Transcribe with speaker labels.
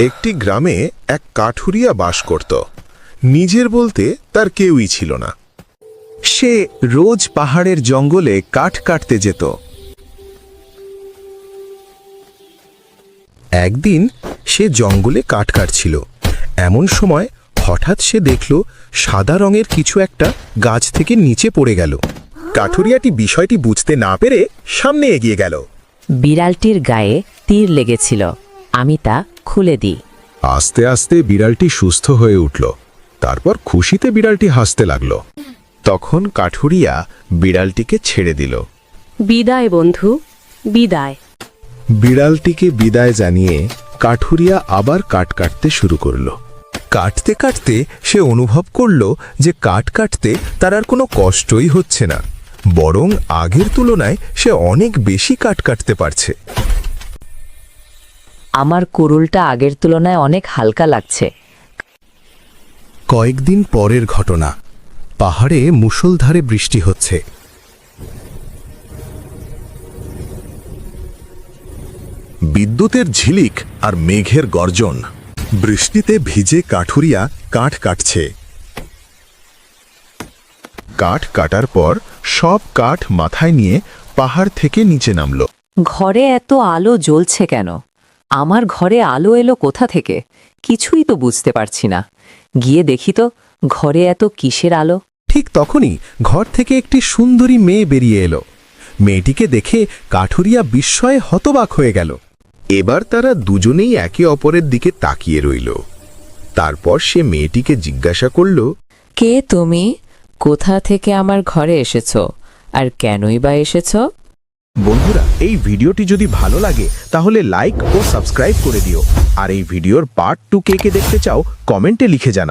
Speaker 1: একটি গ্রামে এক কাঠুরিয়া বাস করত। নিজের বলতে তার কেউই ছিল না।
Speaker 2: সে রোজ পাহাড়ের জঙ্গলে কাঠ কাটতে যেত। একদিন সে জঙ্গলে কাঠ কাটছিল। এমন সময় হঠাৎ সে দেখল, সাদা রঙের কিছু একটা গাছ থেকে নিচে পড়ে গেল। কাঠুরিয়াটি বিষয়টি বুঝতে না পেরে সামনে এগিয়ে গেল।
Speaker 3: বিড়ালটির গায়ে তীর লেগেছিল। আমি তা খুলে দিই
Speaker 2: আস্তে আস্তে বিড়ালটি সুস্থ হয়ে উঠল। তারপর খুশিতে বিড়ালটি হাসতে লাগল। তখন কাঠুরিয়া বিড়ালটিকে ছেড়ে দিল।
Speaker 4: বিদায় বন্ধু বিদায়।
Speaker 2: বিড়ালটিকে বিদায় জানিয়ে কাঠুরিয়া আবার কাঠ কাটতে শুরু করল। কাটতে কাটতে সে অনুভব করল যে কাঠ কাটতে তার আর কোনো কষ্টই হচ্ছে না। বরং আগের তুলনায় সে অনেক বেশি কাঠ কাটতে পারছে।
Speaker 3: আমার কুরুলটা আগের তুলনায় অনেক হালকা লাগছে।
Speaker 2: কয়েকদিন পরের ঘটনা। পাহাড়ে মুষলধারে বৃষ্টি হচ্ছে। বিদ্যুতের ঝিলিক আর মেঘের গর্জন। বৃষ্টিতে ভিজে কাঠুরিয়া কাঠ কাটছে। কাঠ কাটার পর সব কাঠ মাথায় নিয়ে পাহাড় থেকে নিচে নামল।
Speaker 3: ঘরে এত আলো জ্বলছে কেন? আমার ঘরে আলো এলো কোথা থেকে? কিছুই তো বুঝতে পারছি না। গিয়ে দেখি তো ঘরে এত কিসের আলো?
Speaker 2: ঠিক তখনই ঘর থেকে একটি সুন্দরী মেয়ে বেরিয়ে এলো। মেয়েটিকে দেখে কাঠুরিয়া বিস্ময়ে হতবাক হয়ে গেল। এবার তারা দুজনেই একে অপরের দিকে তাকিয়ে রইল। তারপর সে মেয়েটিকে জিজ্ঞাসা করল
Speaker 3: কে তুমি? কোথা থেকে আমার ঘরে এসেছ? আর কেনই বা এসেছ?
Speaker 2: বন্ধুরা, এই ভিডিওটি যদি ভালো লাগে, তাহলে লাইক ও সাবস্ক্রাইব করে দিও। আর এই ভিডিওর পার্ট টু কে কে দেখতে চাও কমেন্টে লিখে জানাও।